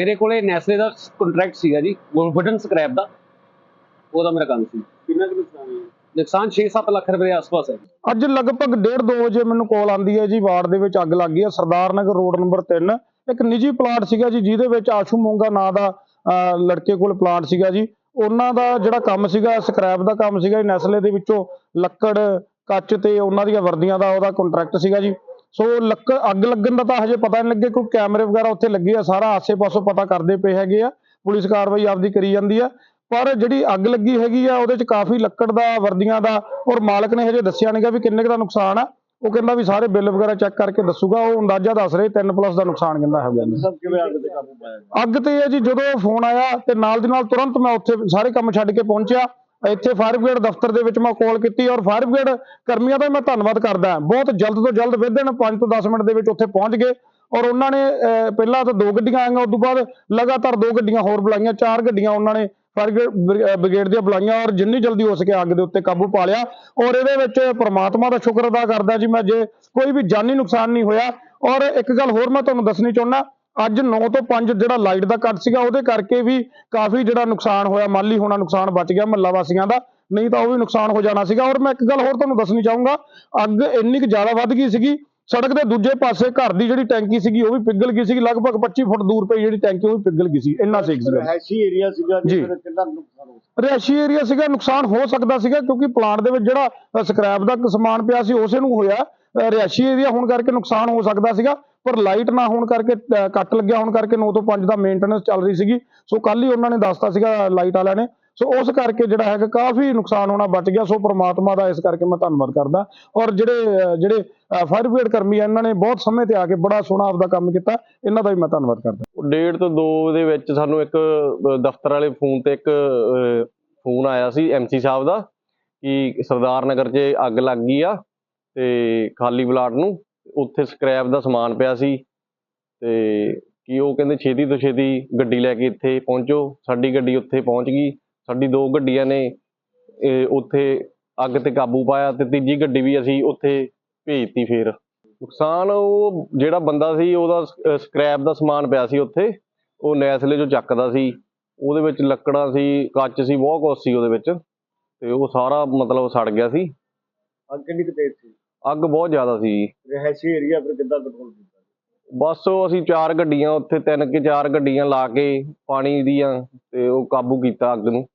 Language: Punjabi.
ਮੇਰੇ ਕੋਲੇ ਨੈਸਲੇ ਦਾ ਕੰਟਰੈਕਟ ਸੀਗਾ ਜੀ ਵੁਡਨ ਸਕ੍ਰੈਪ ਦਾ। ਉਹਦਾ ਮੇਰਾ ਕੰਮ ਸੀ। ਕਿੰਨਾ ਕੁ ਨੁਕਸਾਨ ਹੋਇਆ? ਨੁਕਸਾਨ 6-7 ਲੱਖ ਰੁਪਏ ਦੇ ਆਸ-ਪਾਸ ਹੈ ਅੱਜ ਲਗਭਗ 1:30 ਵਜੇ ਮੈਨੂੰ ਕਾਲ ਆਂਦੀ ਹੈ ਜੀ ਵਾਰਡ ਦੇ ਵਿੱਚ ਅੱਗ ਲੱਗ ਗਈ ਹੈ ਸਰਦਾਰ ਨਗਰ ਰੋਡ ਨੰਬਰ 3 ਇੱਕ ਨਿੱਜੀ ਪਲਾਟ ਸੀਗਾ ਜੀ ਜਿਹਦੇ ਵਿੱਚ ਆਸ਼ੂ ਮੋਂਗਾ ਨਾਂ ਦਾ ਲੜਕੇ ਕੋਲ ਪਲਾਟ ਸੀਗਾ ਜੀ। ਉਹਨਾਂ ਦਾ ਜਿਹੜਾ ਕੰਮ ਸੀਗਾ ਸਕ੍ਰੈਪ ਦਾ ਕੰਮ ਸੀਗਾ ਨੈਸਲੇ ਦੇ ਵਿੱਚੋਂ ਲੱਕੜ ਕੱਚ ਤੇ ਉਹਨਾਂ ਦੀਆਂ ਵਰਦੀਆਂ ਦਾ ਉਹਦਾ ਕੰਟਰੈਕਟ ਸੀਗਾ ਜੀ। ਸੋ ਲੱਕ ਅੱਗ ਲੱਗਣ ਦਾ ਤਾਂ ਹਜੇ ਪਤਾ ਨਹੀਂ ਲੱਗੇ ਕੋਈ ਕੈਮਰੇ ਵਗੈਰਾ ਉੱਥੇ ਲੱਗੇ ਆ ਸਾਰਾ ਆਸੇ-ਪਾਸੋਂ ਪਤਾ ਕਰਦੇ ਪਏ ਹੈਗੇ ਆ ਪੁਲਿਸ ਕਾਰਵਾਈ ਆਪਦੀ ਕਰੀ ਜਾਂਦੀ ਆ ਪਰ ਜਿਹੜੀ ਅੱਗ ਲੱਗੀ ਹੈਗੀ ਆ ਉਹਦੇ ਚ ਕਾਫੀ ਲੱਕੜ ਦਾ ਵਰਦੀਆਂ ਦਾ ਔਰ ਮਾਲਕ ਨੇ ਹਜੇ ਦੱਸਿਆ ਨਹੀਂਗਾ ਵੀ ਕਿੰਨੇ ਕੁ ਦਾ ਨੁਕਸਾਨ ਆ ਉਹ ਕਹਿੰਦਾ ਵੀ ਸਾਰੇ ਬਿੱਲ ਵਗੈਰਾ ਚੈੱਕ ਕਰਕੇ ਦੱਸੂਗਾ ਉਹ ਅੰਦਾਜ਼ਾ ਦੱਸ ਰਹੇ 3 ਪਲੱਸ ਦਾ ਨੁਕਸਾਨ ਕਹਿੰਦਾ ਜੀ। ਸਭ ਕਿਵੇਂ ਅੱਗ ਤੇ ਕਾਬੂ ਪਾਇਆ? ਅੱਗ ਤੇ ਇਹ ਜੀ ਜਦੋਂ ਫੋਨ ਆਇਆ ਤੇ ਨਾਲ ਦੀ ਨਾਲ ਤੁਰੰਤ ਮੈਂ ਉੱਥੇ ਸਾਰੇ ਕੰਮ ਛੱਡ ਕੇ ਪਹੁੰਚਿਆ ਇੱਥੇ ਫਾਇਰ ਬ੍ਰਿਗੇਡ ਦਫ਼ਤਰ ਦੇ ਵਿੱਚ ਮੈਂ ਕਾਲ ਕੀਤੀ ਔਰ ਫਾਇਰ ਬ੍ਰਿਗੇਡ ਕਰਮੀਆਂ ਦਾ ਮੈਂ ਧੰਨਵਾਦ ਕਰਦਾ ਬਹੁਤ ਜਲਦ ਤੋਂ ਜਲਦ ਵਿਦਨ 5 ਤੋਂ 10 ਮਿੰਟ ਦੇ ਵਿੱਚ ਉੱਥੇ ਪਹੁੰਚ ਗਏ ਔਰ ਉਹਨਾਂ ਨੇ ਪਹਿਲਾਂ ਤਾਂ ਦੋ ਗੱਡੀਆਂ ਆਈਆਂ ਉਸ ਤੋਂ ਬਾਅਦ ਲਗਾਤਾਰ ਦੋ ਗੱਡੀਆਂ ਹੋਰ ਬੁਲਾਈਆਂ, ਚਾਰ ਗੱਡੀਆਂ ਉਹਨਾਂ ਨੇ ਫਾਇਰ ਬ੍ਰਿਗੇਡ ਦੀਆਂ ਬੁਲਾਈਆਂ ਔਰ ਜਿੰਨੀ ਜਲਦੀ ਹੋ ਸਕੇ ਅੱਗ ਦੇ ਉੱਤੇ ਕਾਬੂ ਪਾ ਲਿਆ ਔਰ ਇਹਦੇ ਵਿੱਚ ਪ੍ਰਮਾਤਮਾ ਦਾ ਸ਼ੁਕਰ ਅਦਾ ਕਰਦਾ ਜੀ ਮੈਂ ਜੇ ਕੋਈ ਵੀ ਜਾਨੀ ਨੁਕਸਾਨ ਨਹੀਂ ਹੋਇਆ ਔਰ ਇੱਕ ਗੱਲ ਹੋਰ ਮੈਂ ਤੁਹਾਨੂੰ ਦੱਸਣੀ ਚਾਹੁੰਦਾ ਅੱਜ 9 ਤੋਂ 5 ਜਿਹੜਾ ਲਾਈਟ ਦਾ ਕੱਟ ਸੀਗਾ ਉਹਦੇ ਕਰਕੇ ਵੀ ਕਾਫੀ ਜਿਹੜਾ ਨੁਕਸਾਨ ਹੋਇਆ ਮਾਲੀ ਹੋਣਾ ਨੁਕਸਾਨ ਬਚ ਗਿਆ ਮਹੱਲਾ ਵਾਸੀਆਂ ਦਾ ਨਹੀਂ ਤਾਂ ਉਹ ਵੀ ਨੁਕਸਾਨ ਹੋ ਜਾਣਾ ਸੀਗਾ। ਔਰ ਮੈਂ ਇੱਕ ਗੱਲ ਹੋਰ ਤੁਹਾਨੂੰ ਦੱਸਣੀ ਚਾਹੂੰਗਾ ਅੱਗ ਇੰਨੀ ਕੁ ਜ਼ਿਆਦਾ ਵੱਧ ਗਈ ਸੀਗੀ ਸੜਕ ਦੇ ਦੂਜੇ ਪਾਸੇ ਘਰ ਦੀ ਜਿਹੜੀ ਟੈਂਕੀ ਸੀਗੀ ਉਹ ਵੀ ਪਿਘਲ ਗਈ ਸੀਗੀ ਲਗਭਗ 25 ਫੁੱਟ ਦੂਰ ਪਈ ਜਿਹੜੀ ਟੈਂਕੀ ਉਹ ਵੀ ਪਿਘਲ ਗਈ ਸੀ ਇੰਨਾ ਸੇਕ ਸੀਗਾ। ਰਿਹਾਇਸ਼ੀ ਏਰੀਆ ਸੀਗਾ ਜੀ। ਜਿਸ ਕਿੰਨਾ ਨੁਕਸਾਨ ਹੋ ਸਕਦਾ। ਰਿਹਾਇਸ਼ੀ ਏਰੀਆ ਸੀਗਾ ਨੁਕਸਾਨ ਹੋ ਸਕਦਾ ਸੀਗਾ ਕਿਉਂਕਿ ਪਲਾਂਟ ਦੇ ਵਿੱਚ ਜਿਹੜਾ ਸਕ੍ਰੈਪ ਦਾ ਸਮਾਨ ਪਿਆ ਸੀ ਉਸੇ ਨੂੰ ਹੋਇਆ। ਰਿਹਾਇਸ਼ੀ ਏਰੀਆ ਹੋਣ ਕਰਕੇ ਨੁਕਸਾਨ ਹੋ ਸਕਦਾ ਸੀਗਾ। ਪਰ ਲਾਈਟ ਨਾ ਹੋਣ ਕਰਕੇ ਕੱਟ ਲੱਗਿਆ ਹੋਣ ਕਰਕੇ 9 ਤੋਂ 5 ਦਾ ਮੇਨਟੇਨੈਂਸ ਚੱਲ ਰਹੀ ਸੀਗੀ। ਸੋ ਕੱਲ ਹੀ ਉਹਨਾਂ ਨੇ ਦੱਸਤਾ ਸੀਗਾ ਲਾਈਟ ਵਾਲਿਆਂ ਨੇ। ਸੋ ਉਸ ਕਰਕੇ ਜਿਹੜਾ ਹੈਗਾ ਕਾਫੀ ਨੁਕਸਾਨ ਹੋਣਾ ਬਚ ਗਿਆ। ਸੋ ਪ੍ਰਮਾਤਮਾ ਦਾ ਇਸ ਕਰਕੇ ਮੈਂ ਧੰਨਵਾਦ ਕਰਦਾ। ਔਰ ਜਿਹੜੇ ਜਿਹੜੇ ਫਾਇਰ ਬ੍ਰਿਗੇਡ ਕਰਮੀ ਆ, ਇਹਨਾਂ ਨੇ ਬਹੁਤ ਸਮੇਂ ਤੇ ਆ ਕੇ ਬੜਾ ਸੋਹਣਾ ਆਪਦਾ ਕੰਮ ਕੀਤਾ। ਇਹਨਾਂ ਦਾ ਵੀ ਮੈਂ ਧੰਨਵਾਦ ਕਰਦਾ। ਡੇਢ ਤੋਂ 2 ਦੇ ਵਿੱਚ ਸਾਨੂੰ ਇੱਕ ਦਫ਼ਤਰ ਵਾਲੇ ਫੋਨ ਤੇ ਇੱਕ ਫੋਨ ਆਇਆ ਸੀ ਐਮਸੀ ਸਾਹਿਬ ਦਾ ਕਿ ਸਰਦਾਰ ਨਗਰ 'ਚ ਅੱਗ ਲੱਗ ਗਈ ਆ ਤੇ ਖਾਲੀ ਪਲਾਟ ਨੂੰ। ਉੱਥੇ ਸਕ੍ਰੈਪ ਦਾ ਸਮਾਨ ਪਿਆ ਸੀ ਤੇ ਕਿ ਉਹ ਕਹਿੰਦੇ ਛੇਤੀ ਤੋਂ ਛੇਤੀ ਗੱਡੀ ਲੈ ਕੇ ਇੱਥੇ ਪਹੁੰਚੋ। ਸਾਡੀ ਗੱਡੀ ਉੱਥੇ ਪਹੁੰਚ ਗਈ। ਸਾਡੀ ਦੋ ਗੱਡੀਆਂ ਨੇ ਉੱਥੇ ਅੱਗ ਤੇ ਕਾਬੂ ਪਾਇਆ ਤੇ ਤੀਜੀ ਗੱਡੀ ਵੀ ਅਸੀਂ ਉੱਥੇ ਭੇਜਤੀ ਫੇਰ। ਨੁਕਸਾਨ ਉਹ ਜਿਹੜਾ ਬੰਦਾ ਸੀ, ਉਹਦਾ ਸਕ੍ਰੈਪ ਦਾ ਸਮਾਨ ਪਿਆ ਸੀ ਉੱਥੇ। ਉਹ ਨੈਸਲੇ ਚੋਂ ਚੱਕਦਾ ਸੀ। ਉਹਦੇ ਵਿੱਚ ਲੱਕੜਾਂ ਸੀ, ਕੱਚ ਸੀ, ਬਹੁਤ ਕੁਛ ਸੀ ਉਹਦੇ ਵਿੱਚ। ਤੇ ਉਹ ਸਾਰਾ ਮਤਲਬ ਸੜ ਗਿਆ ਸੀ। ਅੱਗ ਕਿੰਨੀ ਤੇਜ਼ ਸੀ? ਅੱਗ ਬਹੁਤ ਜ਼ਿਆਦਾ ਸੀ ਰਿਹਾਇਸ਼ੀ ਏਰੀਆ ਫਿਰ ਕਿੱਦਾਂ ਕੰਟਰੋਲ ਕੀਤਾ? ਬਸ ਉਹ ਅਸੀਂ ਚਾਰ ਗੱਡੀਆਂ ਉੱਥੇ ਤਿੰਨ ਕਿ ਚਾਰ ਗੱਡੀਆਂ ਲਾ ਕੇ ਪਾਣੀ ਦੀਆਂ ਤੇ ਉਹ ਕਾਬੂ ਕੀਤਾ ਅੱਗ ਨੂੰ।